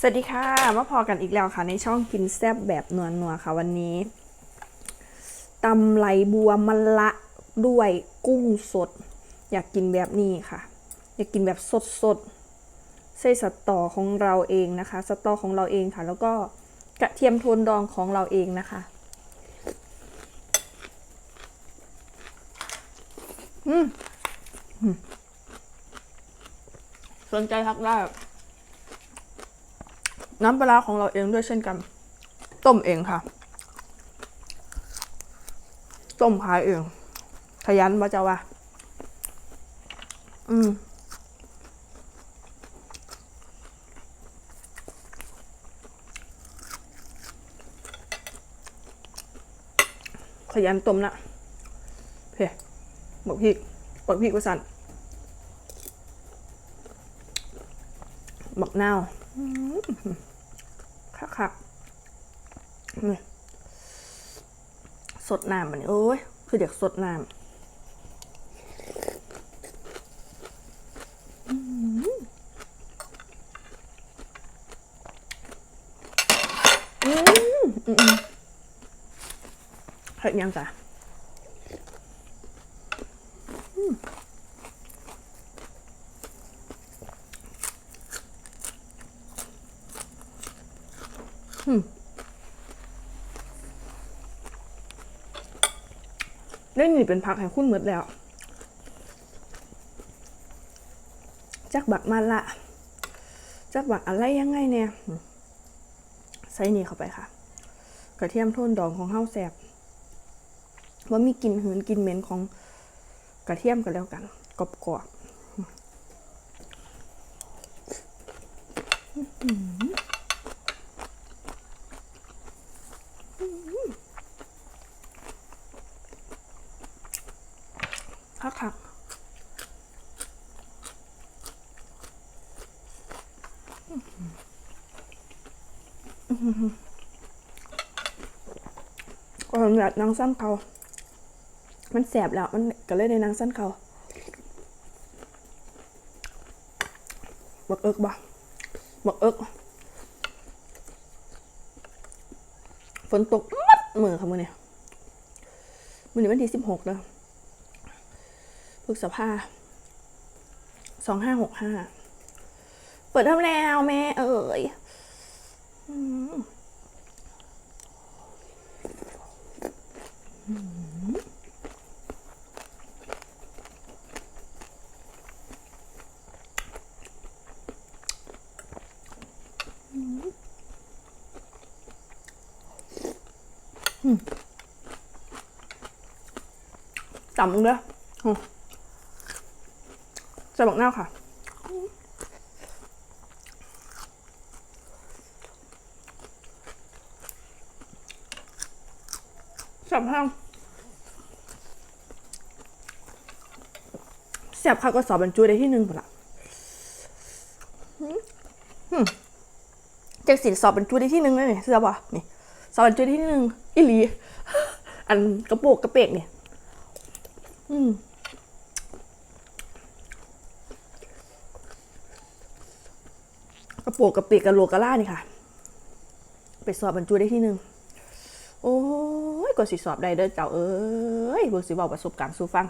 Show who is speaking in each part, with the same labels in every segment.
Speaker 1: สวัสดีค่ะ มาพอกันอีกแล้วค่ะ ในช่องกินแซบแบบนัวนัวค่ะ วันนี้ตำไหลบัวมะละด้วยกุ้งสด อยากกินแบบนี้ค่ะ อยากกินแบบสดสดใส่สตอของเราเองนะคะ สตอของเราเองค่ะ แล้วก็กระเทียมโทนดองของเราเองนะคะ อืมสนใจทักได้ น้ำปลาของเราเองด้วยเช่นกัน ต้มเองค่ะ ต้มขายเองขยันมาจะว่าอืมขยันต้มนะเพ่บอกพี่บอกพี่กุสันบอกนาว ค่ะค่ะนี่สดน้ำมันโอ้ย คือเด็กสดน้ำอืมอืมอืมเฮ้ยยังจ้ะอืมได้หนี เป็นพักให้คุณหมดแล้ว จักบักมาละ จักบักอะไรยังไงเนี่ยใส่นี่เข้าไปค่ะ กระเทียมโทนดองของเฮาแสบว่ามีกลิ่นหืนกลิ่นเหม็นของกระเทียมกันแล้วกันกรอบกรอบ คักคักก็แบบนางสั้นเขา มันแสบแล้ว มันก็เลยในนางสั้นเขาบักเอิกบ่บักเอิกฝนตกมัดมือค่ะมือเนี่ยมือนี้วันที่สิบหกแล้ว พฤษภาสองห้าหกห้าเปิดทำแล้วแม่เอ๋ยต่ำมึงด้ออืม ใส่บักหน้าวค่ะสับห้างแสบค่ะก็สอบบรรจุได้ที่หนึ่งหมดละหืมหืมจากสินสอบบรรจุได้ที่หนึ่งเลยนี่เสื้อป่ะนี่สอบบรรจุได้ที่หนึ่งอีหลี อันกระโปกกระเปกเนี่ย อืม ระโปกกระเปกกระโหลกกระล่านี่ค่ะ ไปสอบบรรจุได้ที่หนึ่งโอ้ยก็สิสอบได้เด้อเจ้าเอ้ยเบิ่งสิเว้าประสบการณ์สู่ฟัง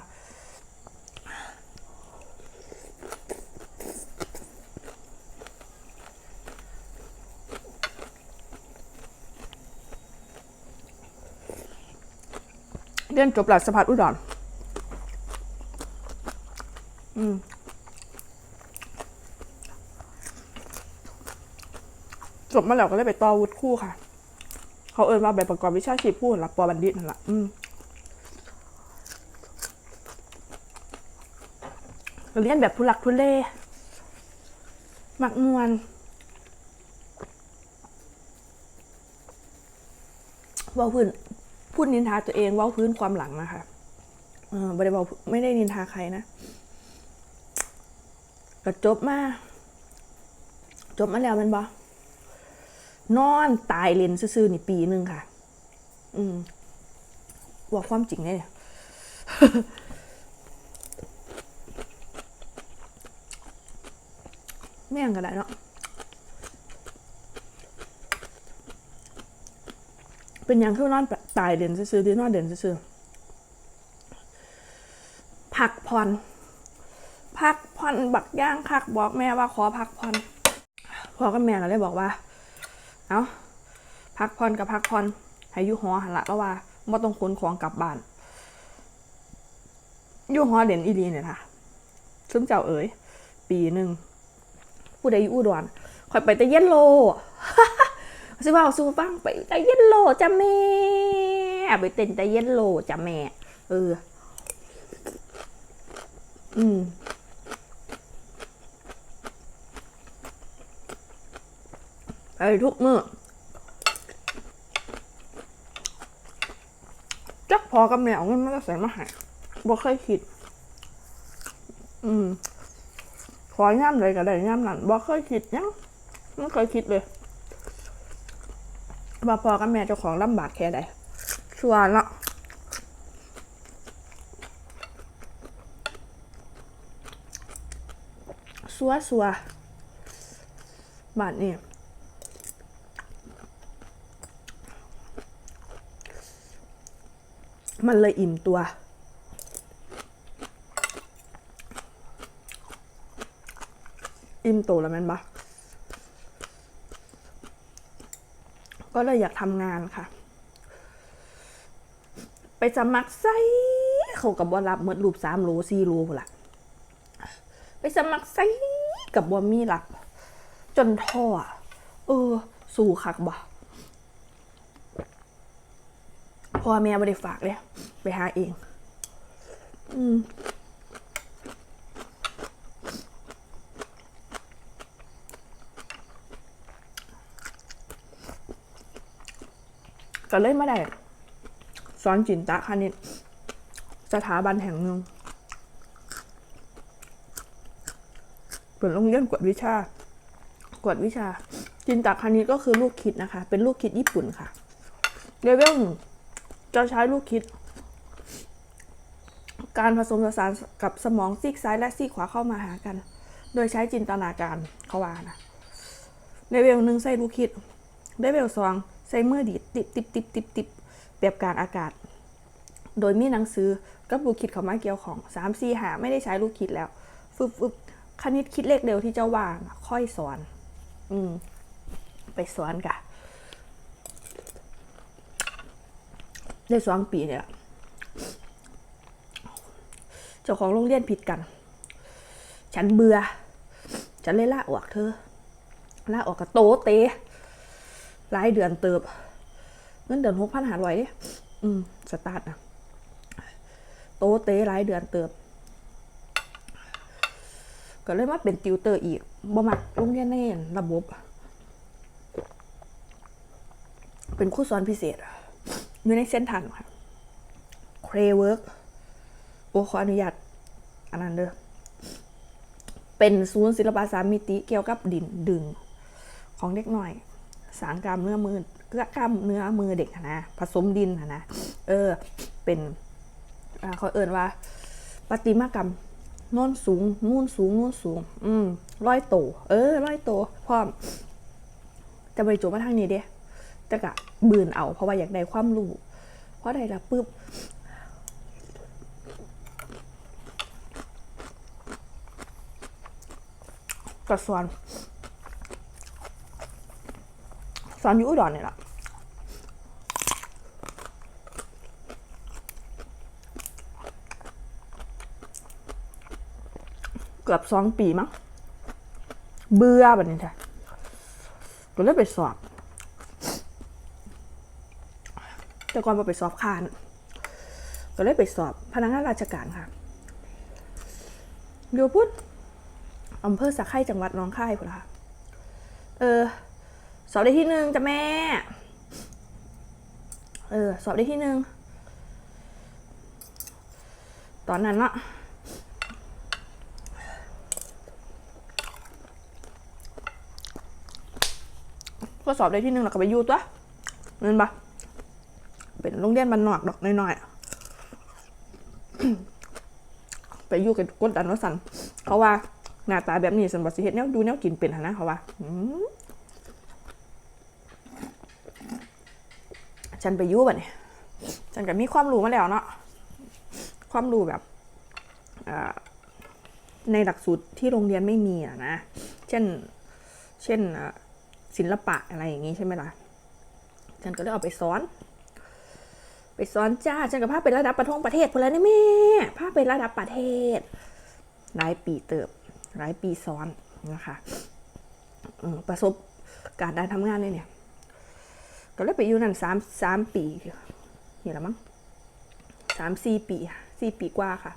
Speaker 1: เรียนจบหลักสภาอุดรอืม จ บมาแล้วก็เลยไปต่อวุฒิคู่ค่ะ เขาเอินว่าใบประกอบวิชาชีพผู้รับปอบัณฑิตนั่นแหละอืมเรียนแบบทุลักทุเลมักมวนว่าพื้นพูดนินทาตัวเองว่าพื้นความหลังนะคะเออไม่ได้บอกไม่ได้นินทาใครนะก็จบมา จบมาแล้วมันบอ นอนตายเลนซื่อๆนี่ปีหนึ่งค่ะ อืมบอกความจริงเนี่ยไม่ยังก็ได้เนาะเป็นยังคือนอนตายเด่นซื่อๆดีนอนเด่นซื่อๆผักผ่อนพักผ่อนบักย่างคักบอกแม่ว่าขอพักผ่อนพอกับแม่ก็เลยบอกว่า เอาพักผ่อนกับพักผ่อนให้อยู่หอหันละแล้วว่าบ่ต้องขนของกลับบ้านอยู่หอเด่นอีหลีเนี่ยค่ะซึ่งเจ้าเอ๋ยปีหนึ่งผู้ใดอยู่อุดรคอยไปแต่เย็นโลสิว่าสู้ฟังไปแต่เย็นโลจ้ะแม่ไปเต้นแต่เย็นโลจ้ะแม่เออ อืม ไปทุกมือจักพอกับแม่เอาเงินจะใส่มาให้บ่เคยคิด อืมขอย่ำเลยก็ได้ย่ำนั่นบ่เคยคิดยังไม่เคยคิดเลยว่าพอกับแม่เจ้าของลำบากแค่ใดชัวร์ละสัวสัวบาทนี่ มันเลยอิ่มตัว อิ่มตัวแล้วแม่นปะก็เลยอยากทำงานค่ะ ไปสมัครไซเขากับบอรับเมื่อรูปสามโลสี่โลพุ่นละไปสมัครไซกับบอมีหลักจนท่อ เออ สู่คักบ่ พ่อแม่ไม่ได้ฝากเลยไปหาเอง อืมก็เลยไม่ได้สอนจินตะคณิตสถาบันแห่งหนึ่งเป็นโรงเรียนกวดวิชากวดวิชาจินตะคณิตก็คือลูกคิดนะคะ เป็นลูกคิดญี่ปุ่นค่ะเลเวลหนึ่ง จะใช้ลูกคิด การผสมผสานกับสมองซีกซ้ายและซีกขวาเข้ามาหากัน โดยใช้จินตนาการเขาว่านะเลเวลหนึ่งใส่ลูกคิดเลเวลสองใส่มือดีดติบติบติบติบติบแบบกลางอากาศ โดยมีหนังสือกับลูกคิดเข้ามาเกี่ยวของสามสี่หาไม่ได้ใช้ลูกคิดแล้วฟึบฟึบคณิตคิดเลขเร็วที่เจ้าว่างค่อยสอน อืม ไปสอนกะ ได้สองปีเนี่ยเจ้าของโรงเรียนผิดกัน ฉันเบื่อ ฉันเลยลาออกเธอลาออกกับโตเตรายเดือนเติบ เงินเดือนหกพันหาร้อยดิอืม สตาร์ทนะโตเตรายเดือนเติบ ก็เลยมาเป็นติวเตอร์อีกบ่มักโรงเรียนในระบบ เป็นครูสอนพิเศษอ อยู่ในเส้นทางค่ะเครเวิร์กโอขออนุญาตอันนั้นเด้อเป็นศูนย์ศิลปะสามมิติเกี่ยวกับดินดึง ของเด็กหน่อย สางกล้ามเนื้อมือกล้ามเนื้อมือเด็กนะผสมดินนะเออเป็นอ่าเขาเอ่นว่าปฏิมากรรมน่นสูงนู่นสูงนู่นสูง อืมร้อยโต เออร้อยโตพร้อม จะไปจบมาทางนี้เด้ แต่กะบืนเอา เพราะว่าอยากได้ความรู้เพราะได้ละปุ๊บก็สอนสอนอยู่อุดรนี่แหละเกือบสองปีมั้งเบื่อแบบนี้ค่ก็เลยไปสอบ แต่ก่อนมาไปสอบคานก็เลยไปสอบพนักงานราชการค่ะเดี๋ยวพุทธอำเภอสักไข่จังหวัดน้องค่ายพุ่นละค่ะ เออ สอบได้ที่หนึ่งจ้ะแม่ เออ สอบได้ที่หนึ่ง ตอนนั้นเนาะก็สอบได้ที่หนึ่งแล้วก็ไปยูตัวเงินปะ เป็นโรงเรียนบ้านนอกดอกน้อยๆ ไปอยู่กันกดดันว่าสันเขาว่าหน้าตาแบบนี้สันบสิเฮ็ดแนวดูแนวกินเป็นหนนะเขาว่าฉันไปยุ่บ่เนี่ยฉันก็มีความรู้มาแล้วเนาะความรู้แบบในหลักสูตรที่โรงเรียนไม่มีอะนะ เช่น เช่นศิลปะอะไรอย่างงี้ใช่ไหมล่ะ ฉันก็เลยเอาไปสอน ไปสอนจ้าฉันกับพาไประดับประทงประเทศพนแล้วนี่แม่พาไประดับประเทศ หลายปีเติบ หลายปีซ้อนนะคะประสบการณ์การทำงานเลยเนี่ยก็เลยไปอยู่นั่นสามสามปีนี่ละมั้งสามสี่ปีสี่ปีกว่าค่ะ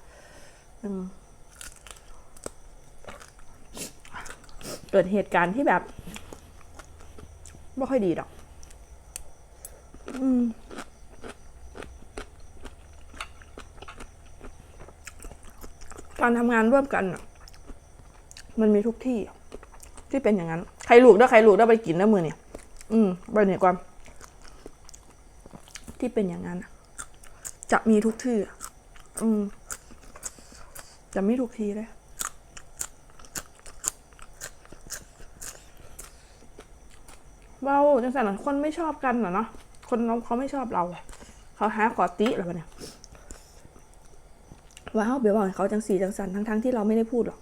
Speaker 1: อืเกิดเหตุการณ์ที่แบบ ไม่ค่อยดีดอก อืม การทำงานร่วมกันมันมีทุกที่ ที่เป็นอย่างนั้น ใครลูกได้ใครลูกได้ไปกินได้มือเนี่ย อืมไปเนี่ยความ ที่เป็นอย่างนั้นจะมีทุกที่อืมจะไม่ทุกทีเลยเบาจังสันคนไม่ชอบกันเหรอเนาะคนน้องเขาไม่ชอบเราเขาหาขอติแล้วปะเนี่ย ว่าเขาเบียวบอกเขาจังสีจังสันทั้งทั้งๆที่เราไม่ได้พูดหรอก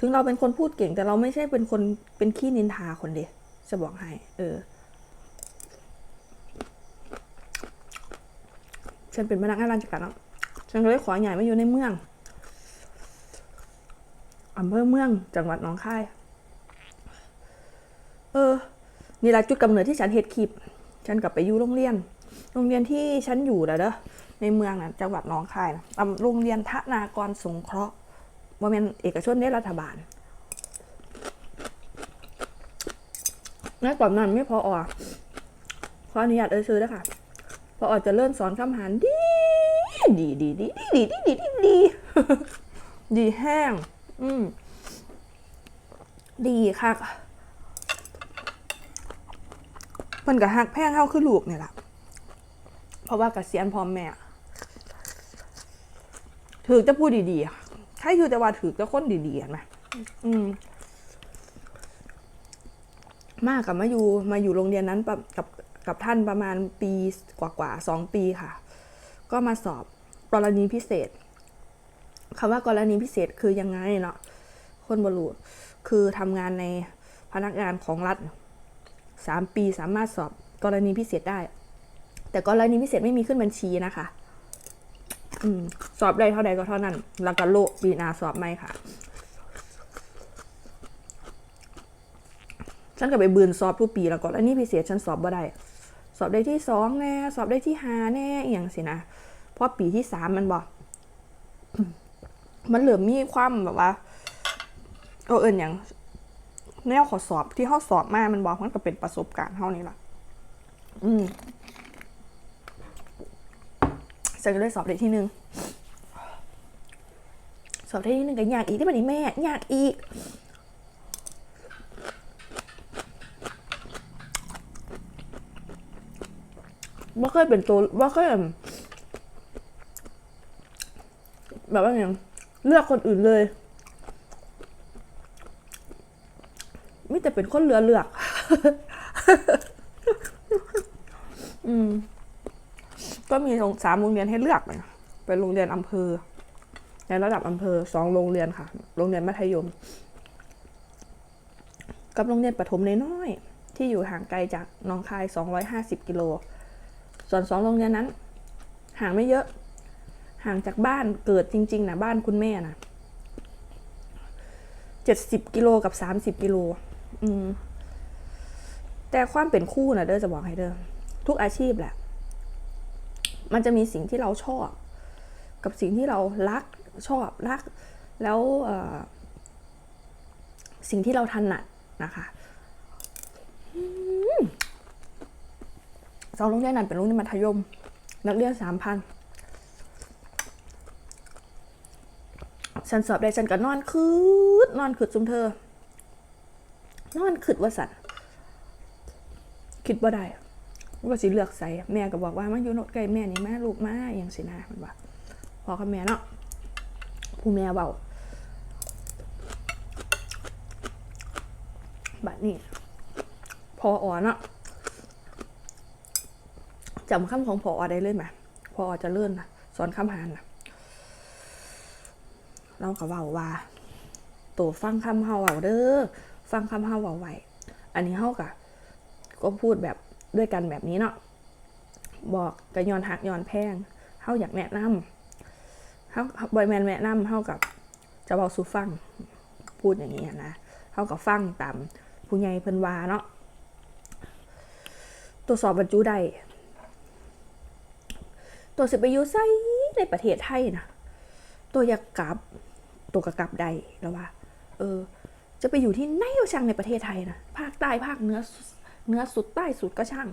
Speaker 1: ถึงเราเป็นคนพูดเก่ง แต่เราไม่ใช่เป็นคนเป็นขี้นินทาคนเดียจะบอกให้ เออ ฉันเป็นพนักงานราชการแล้วฉันเลยขอใหญ่มาอยู่ในเมืองอำเภอเมืองจังหวัดหนองคาย เออ นี่แหละจุดกำเนิดที่ฉันเฮ็ดคลิป ฉันกลับไปอยู่โรงเรียน โรงเรียนที่ฉันอยู่นะเด้อ ในเมืองนะจังหวัดหนองคายนะอำโรงเรียนทนากรสงเคราะห์ว่าเป็นเอกชนในรัฐบาลในก่อนนั้นไม่พออขออนุญาตเอ่ยชื่อด้วยค่ะพออจะเริ่มสอนคำหารดี ดีดีดีดีดีดีดีดีดีแห้ง อืม ดีค่ะมันก็หักแพงเข้าคือลูกเนี่ยแหละเพราะว่ากเกษียณพร้อมแม่ ถือจะพูดดีๆใครคือจะว่าถือจะค้นดีๆเห็นไหมอืม มากกับมาอยู่มาอยู่โรงเรียนนั้นกับกับท่านประมาณปีกว่าๆสองปีค่ะ ก็มาสอบกรณีพิเศษคำว่ากรณีพิเศษคือยังไงเนาะคนบรูคือทำงานในพนักงานของรัฐสามปีสามารถสอบกรณีพิเศษได้ แต่กรณีพิเศษไม่มีขึ้นบัญชีนะคะ อืมสอบได้เท่าใดก็เท่านั้น แล้วก็โลกปีนาสอบไม่ค่ะ ฉันก็ไปบืนสอบทุกปีแล้วก็อันนี้พิเศษฉันสอบบ่ได้ สอบได้ที่สองแน่ สอบได้ที่ห้าแน่อย่างสินะเพราะปีที่สามมันบอกมันเหลือมีความแบบว่าเออเอินอย่างแนวขอสอบที่เขาสอบมามันบอกมันก็เป็นประสบการณ์เท่านี้ละอืม ฉันก็เลยสอบได้ที่หนึ่งสอบได้ที่หนึ่งก็ยากอีกที่มันอีแม่ยากอีกว่าเคยเป็นตัวว่าเคยแบบแบบว่าอย่างเลือกคนอื่นเลยไม่แต่เป็นคนเรือเลือก อืม ก็มีสามโรงเรียนให้เลือกเลยเป็นโรงเรียนอำเภอ ในระดับอำเภอสองโรงเรียนค่ะ โรงเรียนมัธยม กับโรงเรียนประถมน้อยๆที่อยู่ห่างไกลจากน้องคาย 250 กิโล ส่วนสองโรงเรียนนั้น ห่างไม่เยอะ ห่างจากบ้านเกิดจริงๆนะบ้านคุณแม่นะเจ็ดสิบกิโลกับสามสิบกิโล อืมแต่ความเป็นคู่นะเด้อจะบอกให้เด้อทุกอาชีพแหละ มันจะมีสิ่งที่เราชอบ กับสิ่งที่เรารักชอบรัก แล้วสิ่งที่เราถนัดนะคะสองโรงเรียนนั้นเป็นโรงเรียนมัธยม นักเรียนสามพันฉันสอบได้ฉันก็นอนคืดนอนคืดจุมเธอ นอนคืดว่าสันคิดว่าได้ ว่าสิเลือกใส่แม่ก็บอกว่ามาอยู่นดไก่แม่นี่แม่ลูกมาอย่างสินะมันว่าพอกับแม่เนาะผู้แม่เบาบัดนี้ พออ่อนเนาะจำคำของพออได้เลยไหมพออจะเลื่อนนะสอนคำหานนะเราก็เว้าว่าตัวฟังคำเฮาเว้าเด้อฟังคำเฮาเว้าไว้อันนี้เฮากะก็พูดแบบ ด้วยกันแบบนี้เนาะบอกกะยอนหักยอนแพงเฮาอยากแนะนำเฮาบอยแมนแนะนำเฮากับจะเว้าสู่ฟังพูดอย่างนี้นะเฮากับฟังตามผู้ใหญ่เพิ่นว่าเนาะตรวจสอบบรรจุได้ตัวสิไปอยู่ไสในประเทศไทยนะตัวอยากกลับตัวก็กลับได้แล้วว่า เออ จะไปอยู่ที่ไหนก็ช่างในประเทศไทยนะภาคใต้ภาคเหนือ เหนือสุดใต้สุดก็ช่าง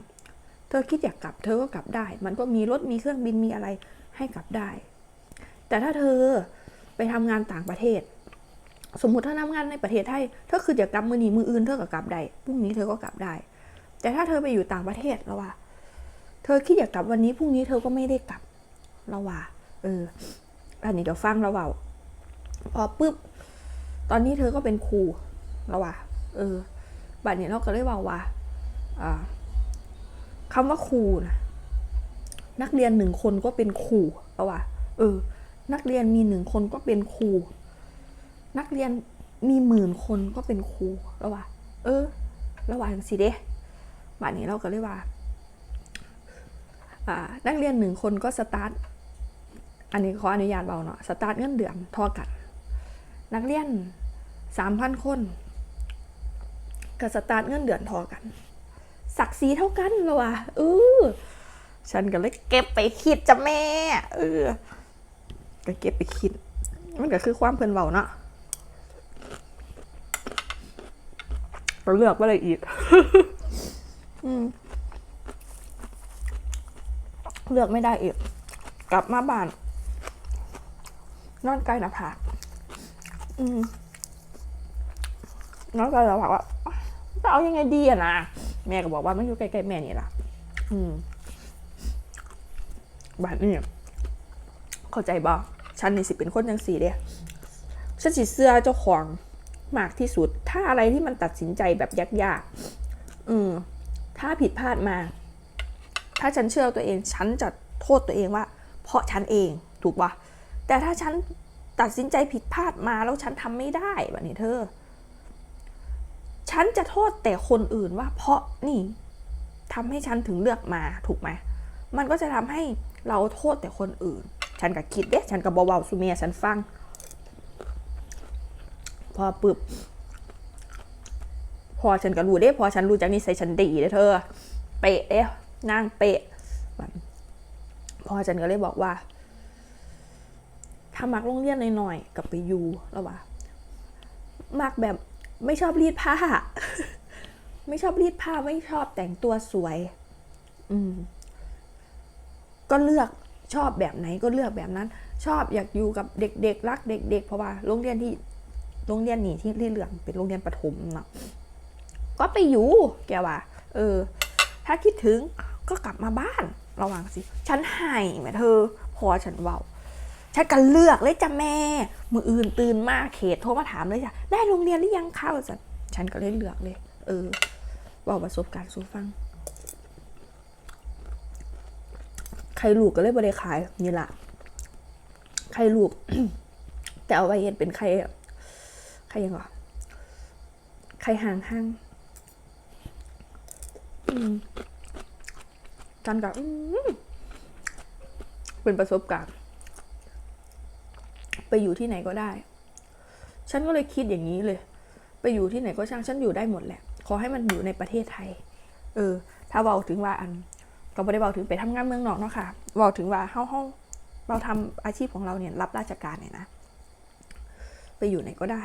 Speaker 1: เธอคิดอยากกลับเธอก็กลับได้ มันก็มีรถมีเครื่องบินมีอะไรให้กลับได้ แต่ถ้าเธอไปทำงานต่างประเทศ สมมติถ้าทำงานในประเทศไทยเธอคืออยากกลับมือหนีมืออื่นเธอก็กลับได้พรุ่งนี้เธอก็กลับได้ แต่ถ้าเธอไปอยู่ต่างประเทศแล้วว่า เธอคิดอยากกลับวันนี้พรุ่งนี้เธอก็ไม่ได้กลับแล้วว่า เอออันนี้เดี๋ยวฟังแล้วว่าพอปุ๊บตอนนี้เธอก็เป็นครูแล้วว่าเออบัดนี้เราก็เลยว่าอ่า คำว่าครูนะนักเรียนหนึ่งคนก็เป็นครูแล้วว่า เออ นักเรียนมีหนึ่งคนก็เป็นครู นักเรียนมีหมื่นคนก็เป็นครูแล้วว่า เออ ระหว่างสิเด้บัดนี้เราก็เลยว่า อ่า นักเรียนหนึ่งคนก็สตาร์ท อันนี้ขออนุญาตเบาเนาะ สตาร์ทเงินเดือนทอกัน นักเรียนสามพันคนกับสตาร์ทเงินเดือนทอกัน ศักดิ์ศรีเท่ากันเหรอวะเออฉันก็เลยเก็บไปคิดจ้ะแม่ เออ ก็เก็บไปคิด มันก็คือความเพลินเบาเนาะเราเลือกว่าอะไรอีกอืมเลือกไม่ได้อีก กลับมาบ้าน นอนใกล้หน้าผากอืมนอนใกล้หน้าผากว่าจะเอายังไงดีอะนะ แม่ก็บอกว่ามันอยู่ใกล้ๆแม่นี่แหละอืมบ้านนี่เข้าใจบ่ฉันนี่สิเป็นคนยังสีเด้ฉันสิเสื้อเจ้าของมากที่สุด ถ้าอะไรที่มันตัดสินใจแบบยากๆ อืม ถ้าผิดพลาดมา ถ้าฉันเชื่อตัวเอง ฉันจะโทษตัวเองว่า เพราะฉันเอง ถูกปะแต่ถ้าฉันตัดสินใจผิดพลาดมาแล้วฉันทำไม่ได้แบบนี้เธอ ฉันจะโทษแต่คนอื่นว่า เพราะนี่ทำให้ฉันถึงเลือกมาถูกไหมมันก็จะทำให้เราโทษแต่คนอื่น ฉันก็คิดเด้ฉันก็เบาๆสุเมียฉันฟัง พอปึบพอฉันก็รู้เด้ พอฉันรู้จากนิสัยฉันดีเด้เธอ เป๊ะเด้นางเป๊ะพอฉันก็เลยบอกว่าถ้ามักโรงเรียนหน่อยๆกับไปอยู่แล้วว่ามักแบบ ไม่ชอบรีดผ้า ไม่ชอบรีดผ้าไม่ชอบแต่งตัวสวย อืม ก็เลือกชอบแบบไหนก็เลือกแบบนั้น ชอบอยากอยู่กับเด็กๆรักเด็ก ๆ เพราะว่าโรงเรียนที่โรงเรียนนี่ที่ที่เหลืองเป็นโรงเรียนประถมเนาะก็ไปอยู่ แกว่า เออ ถ้าคิดถึงก็กลับมาบ้านระวังสิ ฉันให้แม่เธอ พอฉันเว้า ฉันก็เลือกเลยจ้ะแม่ มืออื่นตื่นมาเขตโทรมาถามเลยจ้ะได้โรงเรียนหรือยังคะว่าสันฉันก็เลยเลือกเลย เออบอกประสบการณ์สู่ฟัง ใครลูกก็เลยบริขายนี่แหละใครลูก แต่เอาไว้เห็นเป็นใครใครยังวะใครห่างห้างอืมกันกับเป็นประสบการณ์ ไปอยู่ที่ไหนก็ได้ ฉันก็เลยคิดอย่างนี้เลย ไปอยู่ที่ไหนก็ช่างฉันอยู่ได้หมดแหละ ขอให้มันอยู่ในประเทศไทย เออ ถ้าเบาถึงว่าอันก็ไม่ได้เบาถึงไปทำงานเมืองนอกเนาะค่ะเบาถึงว่าเฮาเฮาเราทำอาชีพของเราเนี่ยรับราชการเนี่ยนะ ไปอยู่ไหนก็ได้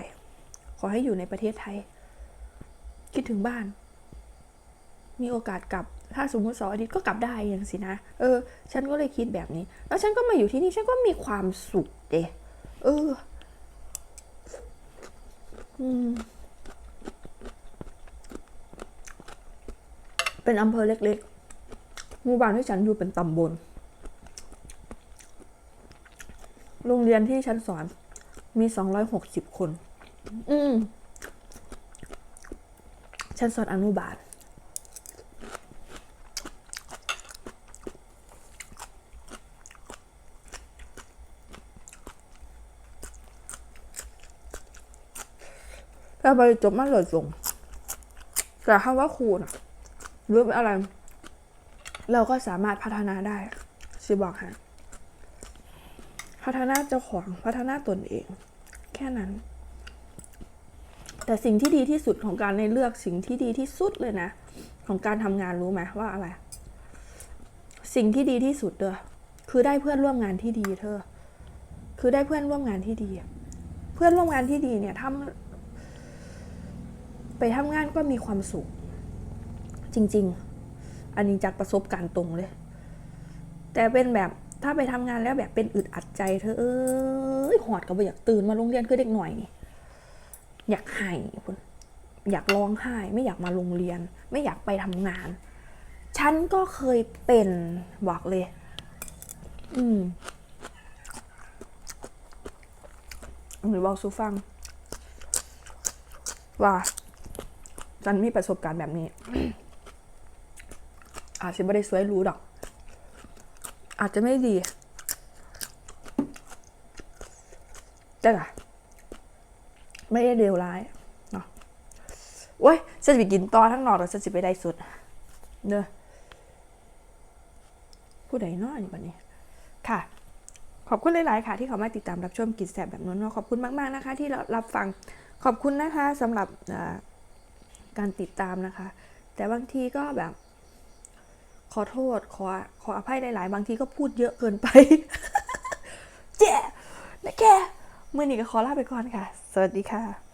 Speaker 1: ขอให้อยู่ในประเทศไทย คิดถึงบ้าน มีโอกาสกลับถ้าสมมติสาร์อาทิตย์ก็กลับได้อย่างสินะ เออ ฉันก็เลยคิดแบบนี้ แล้วฉันก็มาอยู่ที่นี่ ฉันก็มีความสุขเดะ เออ อืม เป็นอำเภอเล็กๆหมู่บ้านที่ฉันอยู่เป็นตำบล โรงเรียนที่ฉันสอน มีสองร้อยหกสิบคน อืม ฉันสอนอนุบาล แต่ไปจบมาเลยส่งแต่ถ้าว่าครูนะหรืออะไร เราก็สามารถพัฒนาได้สิบอกฮะพัฒนาเจ้าของพัฒนาตนเอง แค่นั้น แต่สิ่งที่ดีที่สุดของการในเลือกสิ่งที่ดีที่สุดเลยนะ ของการทำงานรู้ไหมว่าอะไร สิ่งที่ดีที่สุดเด้อคือได้เพื่อนร่วมงานที่ดีเธอ คือได้เพื่อนร่วมงานที่ดี เพื่อนร่วมงานที่ดีเนี่ยทำ ไปทำงานก็มีความสุข จริง ๆ อันนี้จากประสบการณ์ตรงเลย แต่เป็นแบบถ้าไปทำงานแล้วแบบเป็นอึดอัดใจเธอเอ้ยหอดก็บ่อยากตื่นมาโรงเรียนคือเด็กหน่อยนี่อยากหายคุณอยากร้องไห้ ไม่อยากมาโรงเรียน ไม่อยากไปทำงาน ฉันก็เคยเป็นบอกเลย อืมหรือบอกซูฟังว่า ฉันมีประสบการณ์แบบนี้ อาจจะไม่ได้สวยรู้ดอก อาจจะไม่ดีแต่ละไม่ได้เลวร้ายเนาะโอ้ยฉันจะไปกินต่อทั้งนอกแล้วฉันจะไปได้สุดเนอะผู้ใดน้อนี่บัดนี้ ค่ะ ขอบคุณหลาย ๆ ค่ะ ที่เขามาติดตามรับชมกินแสบแบบนั้นเนาะขอบคุณมาก ๆ นะคะ ที่รับฟังขอบคุณนะคะสำหรับอ่อ การติดตามนะคะ แต่บางทีก็แบบ ขอโทษขอขออภัยหลายๆ บางทีก็พูดเยอะเกินไป เจ๊นะแกเมื่อนี้ก็ขอลาไปก่อนค่ะ สวัสดีค่ะ